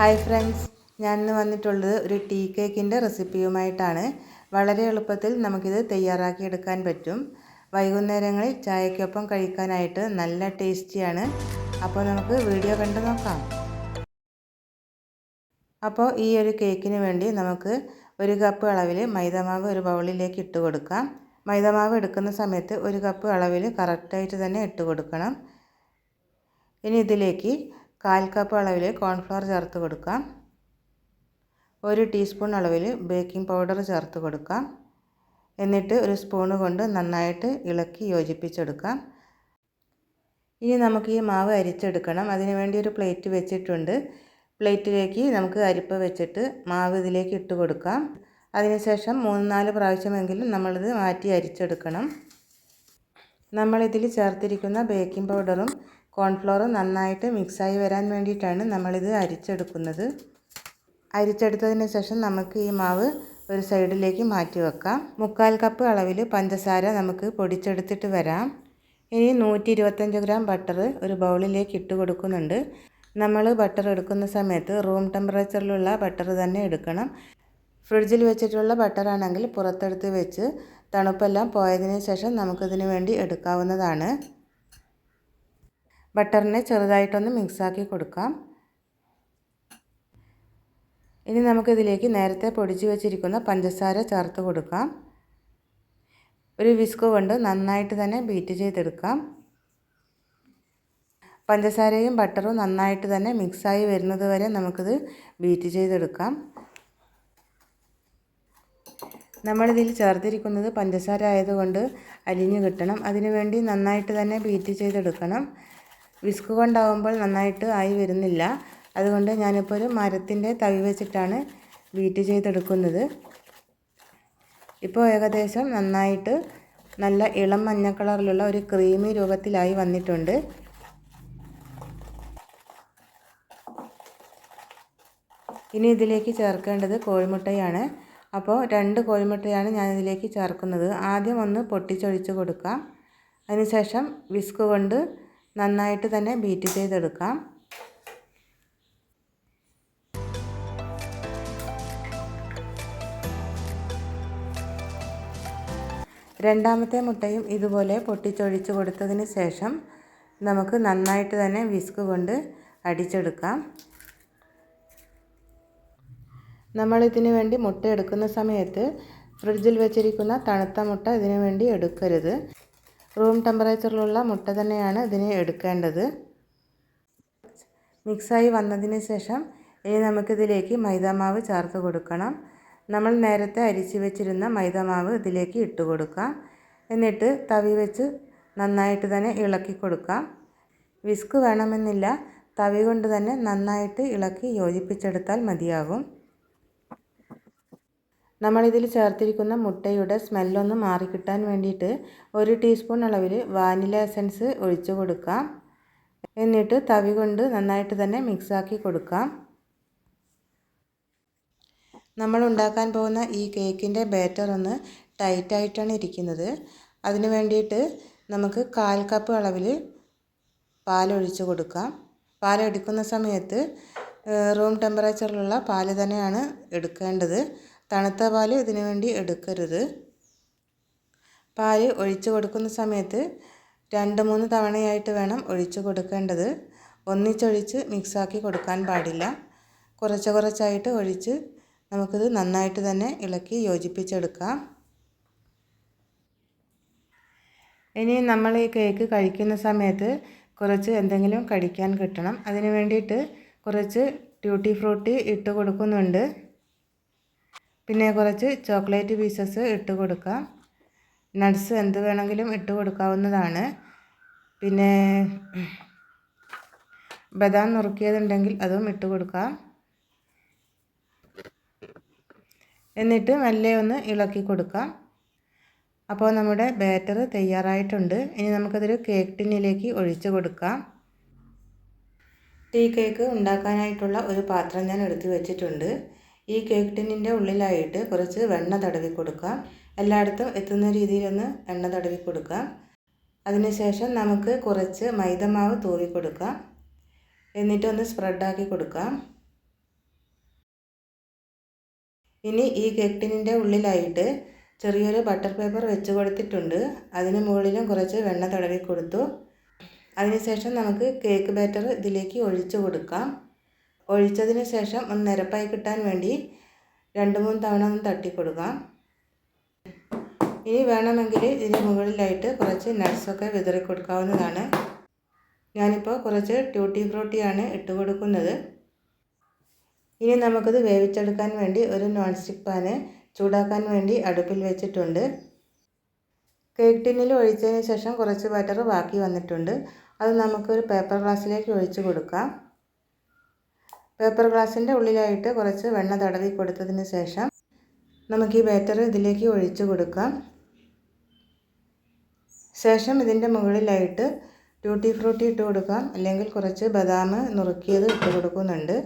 Hi friends. ഞാൻ ഇന്ന് വന്നിട്ടുള്ളത് ഒരു ടീ കേക്കിന്റെ റെസിപ്പിയുമായിട്ടാണ്. വളരെ എളുപ്പത്തിൽ നമുക്കിത് തയ്യാറാക്കി എടുക്കാൻ പറ്റും. വൈകുന്നേരങ്ങളിൽ ചായക്കൊപ്പം കഴിക്കാനായിട്ട് നല്ല ടേസ്റ്റിയാണ്. അപ്പോൾ നമുക്ക് വീഡിയോ കണ്ടു നോക്കാം. അപ്പോൾ ഈ ഒരു കേക്കിന് വേണ്ടി നമുക്ക് ഒരു കപ്പ് അളവിൽ മൈദമാവ് ഒരു ബൗളിലേക്ക് ഇട്ട് കൊടുക്കാം. മൈദമാവ് എടുക്കുന്ന സമയത്ത് ഒരു കപ്പ് അളവിൽ കറക്റ്റായിട്ട് തന്നെ ഇട്ട് കൊടുക്കണം. ഇനി ഇതിലേക്ക് കാൽ കപ്പ് അളവിൽ കോൺഫ്ലവർ ചേർത്ത് കൊടുക്കാം. ഒരു ടീസ്പൂൺ അളവിൽ ബേക്കിംഗ് പൗഡർ ചേർത്ത് കൊടുക്കാം. എന്നിട്ട് ഒരു സ്പൂണ് കൊണ്ട് നന്നായിട്ട് ഇളക്കി യോജിപ്പിച്ചെടുക്കാം. ഇനി നമുക്ക് ഈ മാവ് അരിച്ചെടുക്കണം. അതിന് വേണ്ടി ഒരു പ്ലേറ്റ് വെച്ചിട്ടുണ്ട്. പ്ലേറ്റിലേക്ക് നമുക്ക് അരിപ്പ വെച്ചിട്ട് മാവ് ഇതിലേക്ക് ഇട്ട് കൊടുക്കാം. അതിനുശേഷം മൂന്ന് നാല് പ്രാവശ്യമെങ്കിലും നമ്മളിത് മാറ്റി അരിച്ചെടുക്കണം. നമ്മളിതിൽ ചേർത്തിരിക്കുന്ന ബേക്കിംഗ് പൗഡറും കോൺഫ്ലോർ നന്നായിട്ട് മിക്സായി വരാൻ വേണ്ടിയിട്ടാണ് നമ്മളിത് അരിച്ചെടുക്കുന്നത്. അരിച്ചെടുത്തതിന് ശേഷം നമുക്ക് ഈ മാവ് ഒരു സൈഡിലേക്ക് മാറ്റി വെക്കാം. മുക്കാൽ കപ്പ് അളവിൽ പഞ്ചസാര നമുക്ക് പൊടിച്ചെടുത്തിട്ട് വരാം. ഇനി നൂറ്റി ഇരുപത്തഞ്ച് ഗ്രാം ബട്ടർ ഒരു ബൗളിലേക്ക് ഇട്ട് കൊടുക്കുന്നുണ്ട്. നമ്മൾ ബട്ടർ എടുക്കുന്ന സമയത്ത് റൂം ടെമ്പറേച്ചറിലുള്ള ബട്ടർ തന്നെ എടുക്കണം. ഫ്രിഡ്ജിൽ വെച്ചിട്ടുള്ള ബട്ടറാണെങ്കിൽ പുറത്തെടുത്ത് വെച്ച് തണുപ്പെല്ലാം പോയതിന് ശേഷം നമുക്കിതിന് വേണ്ടി എടുക്കാവുന്നതാണ്. ബട്ടറിനെ ചെറുതായിട്ടൊന്ന് മിക്സാക്കി കൊടുക്കാം. ഇനി നമുക്കിതിലേക്ക് നേരത്തെ പൊടിച്ചു വെച്ചിരിക്കുന്ന പഞ്ചസാര ചേർത്ത് കൊടുക്കാം. ഒരു വിസ്ക് കൊണ്ട് നന്നായിട്ട് തന്നെ ബീറ്റ് ചെയ്തെടുക്കാം. പഞ്ചസാരയും ബട്ടറും നന്നായിട്ട് തന്നെ മിക്സായി വരുന്നത് വരെ നമുക്കിത് ബീറ്റ് ചെയ്തെടുക്കാം. നമ്മളിതിൽ ചേർത്തിരിക്കുന്നത് പഞ്ചസാര ആയതുകൊണ്ട് അലിഞ്ഞു കിട്ടണം. അതിനുവേണ്ടി നന്നായിട്ട് തന്നെ ബീറ്റ് ചെയ്തെടുക്കണം. വിസ്ക് കൊണ്ടാവുമ്പോൾ നന്നായിട്ട് ആയി വരുന്നില്ല. അതുകൊണ്ട് ഞാനിപ്പോൾ ഒരു മരത്തിന്റെ തവി വെച്ചിട്ടാണ് ബീറ്റ് ചെയ്തെടുക്കുന്നത്. ഇപ്പോൾ ഏകദേശം നന്നായിട്ട് നല്ല ഇളം മഞ്ഞ കളറിലുള്ള ഒരു ക്രീമി രൂപത്തിലായി വന്നിട്ടുണ്ട്. ഇനി ഇതിലേക്ക് ചേർക്കേണ്ടത് കോഴിമുട്ടയാണ്. അപ്പോൾ രണ്ട് കോഴിമുട്ടയാണ് ഞാൻ ഇതിലേക്ക് ചേർക്കുന്നത്. ആദ്യം ഒന്ന് പൊട്ടിച്ചൊഴിച്ച് കൊടുക്കാം. അതിനുശേഷം വിസ്ക് കൊണ്ട് നന്നായിട്ട് തന്നെ ബീറ്റ് ചെയ്തെടുക്കാം. രണ്ടാമത്തെ മുട്ടയും ഇതുപോലെ പൊട്ടിച്ചൊഴിച്ച് കൊടുത്തതിന് ശേഷം നമുക്ക് നന്നായിട്ട് തന്നെ വിസ്ക് കൊണ്ട് അടിച്ചെടുക്കാം. നമ്മളിതിന് വേണ്ടി മുട്ട എടുക്കുന്ന സമയത്ത് ഫ്രിഡ്ജിൽ വെച്ചിരിക്കുന്ന തണുത്ത മുട്ട ഇതിനു വേണ്ടി എടുക്കരുത്. റൂം ടെമ്പറേച്ചറിലുള്ള മുട്ട തന്നെയാണ് ഇതിന് എടുക്കേണ്ടത്. മിക്സായി വന്നതിന് ശേഷം ഇനി നമുക്കിതിലേക്ക് മൈദാമാവ് ചേർത്ത് കൊടുക്കണം. നമ്മൾ നേരത്തെ അരിച്ചു വെച്ചിരുന്ന മൈദാമാവ് ഇതിലേക്ക് ഇട്ട് കൊടുക്കാം. എന്നിട്ട് തവി വെച്ച് നന്നായിട്ട് തന്നെ ഇളക്കി കൊടുക്കാം. വിസ്ക് വേണമെന്നില്ല തവി കൊണ്ട് തന്നെ നന്നായിട്ട് ഇളക്കി യോജിപ്പിച്ചെടുത്താൽ മതിയാകും. നമ്മളിതിൽ ചേർത്തിരിക്കുന്ന മുട്ടയുടെ സ്മെല്ലൊന്ന് മാറിക്കിട്ടാൻ വേണ്ടിയിട്ട് ഒരു ടീസ്പൂൺ അളവിൽ വാനില എസൻസ് ഒഴിച്ചു കൊടുക്കാം. എന്നിട്ട് തവി കൊണ്ട് നന്നായിട്ട് തന്നെ മിക്സാക്കി കൊടുക്കാം. നമ്മൾ ഉണ്ടാക്കാൻ പോകുന്ന ഈ കേക്കിന്റെ ബാറ്റർ ഒന്ന് ടൈറ്റായിട്ടാണ് ഇരിക്കുന്നത്. അതിന് വേണ്ടിയിട്ട് നമുക്ക് കാൽ കപ്പ് അളവിൽ പാലൊഴിച്ച് കൊടുക്കാം. പാലെടുക്കുന്ന സമയത്ത് റൂം ടെമ്പറേച്ചറിലുള്ള പാൽ തന്നെയാണ് എടുക്കേണ്ടത്. തണുത്ത പാൽ ഇതിനു വേണ്ടി എടുക്കരുത്. പാൽ ഒഴിച്ചു കൊടുക്കുന്ന സമയത്ത് രണ്ട് മൂന്ന് തവണയായിട്ട് വേണം ഒഴിച്ചു കൊടുക്കേണ്ടത്. ഒന്നിച്ചൊഴിച്ച് മിക്സാക്കി കൊടുക്കാൻ പാടില്ല. കുറച്ച് കുറച്ചായിട്ട് ഒഴിച്ച് നമുക്കിത് നന്നായിട്ട് തന്നെ ഇളക്കി യോജിപ്പിച്ചെടുക്കാം. ഇനി നമ്മൾ ഈ കേക്ക് കഴിക്കുന്ന സമയത്ത് കുറച്ച് എന്തെങ്കിലും കഴിക്കാൻ കിട്ടണം. അതിന് വേണ്ടിയിട്ട് കുറച്ച് ട്യൂട്ടി ഫ്രൂട്ടി ഇട്ട് കൊടുക്കുന്നുണ്ട്. പിന്നെ കുറച്ച് ചോക്ലേറ്റ് പീസസ് ഇട്ട് കൊടുക്കാം. നട്ട്സ് എന്ത് വേണമെങ്കിലും ഇട്ട് കൊടുക്കാവുന്നതാണ്. പിന്നെ ബദാം നുറുക്കിയതുണ്ടെങ്കിൽ അതും ഇട്ട് കൊടുക്കാം. എന്നിട്ട് മെല്ലെ ഒന്ന് ഇളക്കി കൊടുക്കാം. അപ്പോൾ നമ്മുടെ ബാറ്റർ തയ്യാറായിട്ടുണ്ട്. ഇനി നമുക്കതൊരു കേക്ക് ടിന്നിലേക്ക് ഒഴിച്ച് കൊടുക്കാം. ടീ കേക്ക് ഉണ്ടാക്കാനായിട്ടുള്ള ഒരു പാത്രം ഞാൻ എടുത്തു വെച്ചിട്ടുണ്ട്. ഈ കേക്ക് ടിന്നിന്റെ ഉള്ളിലായിട്ട് കുറച്ച് വെണ്ണ തടവി കൊടുക്കാം. എല്ലായിടത്തും എത്തുന്ന രീതിയിലൊന്ന് എണ്ണ തടവി കൊടുക്കാം. അതിനുശേഷം നമുക്ക് കുറച്ച് മൈദമാവ് തൂവി കൊടുക്കാം. എന്നിട്ടൊന്ന് സ്പ്രെഡാക്കി കൊടുക്കാം. ഇനി ഈ കേക്ക് ടിന്നിന്റെ ഉള്ളിലായിട്ട് ചെറിയൊരു ബട്ടർ പേപ്പർ വെച്ച് കൊടുത്തിട്ടുണ്ട്. അതിന് മുകളിലും കുറച്ച് വെണ്ണ തടവി കൊടുത്തു. അതിനുശേഷം നമുക്ക് കേക്ക് ബാറ്റർ ഇതിലേക്ക് ഒഴിച്ചു കൊടുക്കാം. ഒഴിച്ചതിന് ശേഷം ഒന്ന് നിരപ്പായി കിട്ടാൻ വേണ്ടി രണ്ട് മൂന്ന് തവണ ഒന്ന് തട്ടി കൊടുക്കാം ഇനി വേണമെങ്കിൽ ഇതിന് മുകളിലായിട്ട് കുറച്ച് നട്ട്സൊക്കെ വിതറി കൊടുക്കാവുന്നതാണ്. ഞാനിപ്പോൾ കുറച്ച് ട്യൂട്ടി ഫ്രൂട്ടിയാണ് ഇട്ട് കൊടുക്കുന്നത്. ഇനി നമുക്കത് വേവിച്ചെടുക്കാൻ വേണ്ടി ഒരു നോൺ സ്റ്റിക്ക് പാന് ചൂടാക്കാൻ വേണ്ടി അടുപ്പിൽ വെച്ചിട്ടുണ്ട്. കേക്ക് ടിന്നിൽ ഒഴിച്ചതിന് ശേഷം കുറച്ച് ബാറ്റർ ബാക്കി വന്നിട്ടുണ്ട്. അത് നമുക്കൊരു പേപ്പർ ഗ്ലാസ്സിലേക്ക് ഒഴിച്ച് കൊടുക്കാം. പേപ്പർ ഗ്ലാസിന്റെ ഉള്ളിലായിട്ട് കുറച്ച് വെണ്ണ തടവി കൊടുത്തതിന് ശേഷം നമുക്ക് ഈ ബാറ്റർ ഇതിലേക്ക് ഒഴിച്ചു കൊടുക്കാം. ശേഷം ഇതിന്റെ മുകളിലായിട്ട് ട്യൂട്ടി ഫ്രൂട്ടി ഇട്ട് കൊടുക്കാം. അല്ലെങ്കിൽ കുറച്ച് ബദാം നുറുക്കിയത് ഇട്ട് കൊടുക്കുന്നുണ്ട്.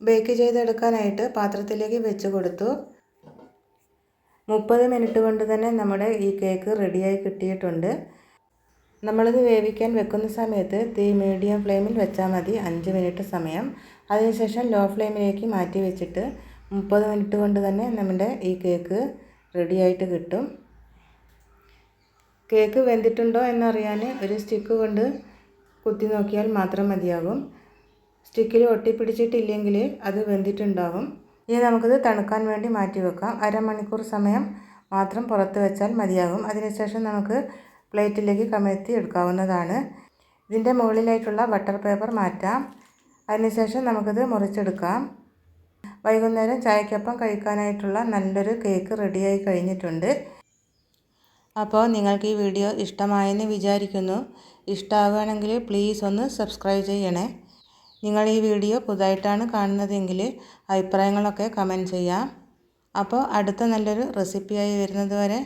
ബേക്ക് ചെയ്തെടുക്കാനായിട്ട് പാത്രത്തിലേക്ക് വെച്ച് കൊടുത്തു. മുപ്പത് മിനിറ്റ് കൊണ്ട് തന്നെ നമ്മുടെ ഈ കേക്ക് റെഡിയായി കിട്ടിയിട്ടുണ്ട്. നമ്മളിത് വേവിക്കാൻ വെക്കുന്ന സമയത്ത് തീ മീഡിയം ഫ്ലെയിമിൽ വെച്ചാൽ മതി അഞ്ച് മിനിറ്റ് സമയം. അതിനുശേഷം ലോ ഫ്ലെയിമിലേക്ക് മാറ്റി വെച്ചിട്ട് മുപ്പത് മിനിറ്റ് കൊണ്ട് തന്നെ നമ്മുടെ ഈ കേക്ക് റെഡിയായിട്ട് കിട്ടും. കേക്ക് വെന്തിട്ടുണ്ടോ എന്നറിയാൻ ഒരു സ്റ്റിക്ക് കൊണ്ട് കുത്തി നോക്കിയാൽ മാത്രം മതിയാകും. സ്റ്റിക്കിൽ ഒട്ടിപ്പിടിച്ചിട്ടില്ലെങ്കിൽ അത് വെന്തിട്ടുണ്ടാകും ഇനി നമുക്കിത് തണുക്കാൻ വേണ്ടി മാറ്റി വെക്കാം. അരമണിക്കൂർ സമയം മാത്രം പുറത്ത് വെച്ചാൽ മതിയാകും. അതിനുശേഷം നമുക്ക് പ്ലേറ്റിലേക്ക് കമഴ്ത്തി എടുക്കാവുന്നതാണ്. ഇതിന്റെ മുകളിലായിട്ടുള്ള ബട്ടർ പേപ്പർ മാറ്റാം. അതിനുശേഷം നമുക്കിത് മുറിച്ചെടുക്കാം. വൈകുന്നേരം ചായക്കൊപ്പം കഴിക്കാനായിട്ടുള്ള നല്ലൊരു കേക്ക് റെഡിയായി കഴിഞ്ഞിട്ടുണ്ട്. അപ്പോൾ നിങ്ങൾക്ക് ഈ വീഡിയോ ഇഷ്ടമായെന്ന് വിചാരിക്കുന്നു. ഇഷ്ടമാവുകയാണെങ്കിൽ പ്ലീസ് ഒന്ന് സബ്സ്ക്രൈബ് ചെയ്യണേ. നിങ്ങൾ ഈ വീഡിയോ പുതുതായിട്ടാണ് കാണുന്നതെങ്കിൽ അഭിപ്രായങ്ങളൊക്കെ കമന്റ് ചെയ്യാം. അപ്പോൾ അടുത്ത നല്ലൊരു റെസിപ്പിയായി വരുന്നത് വരെ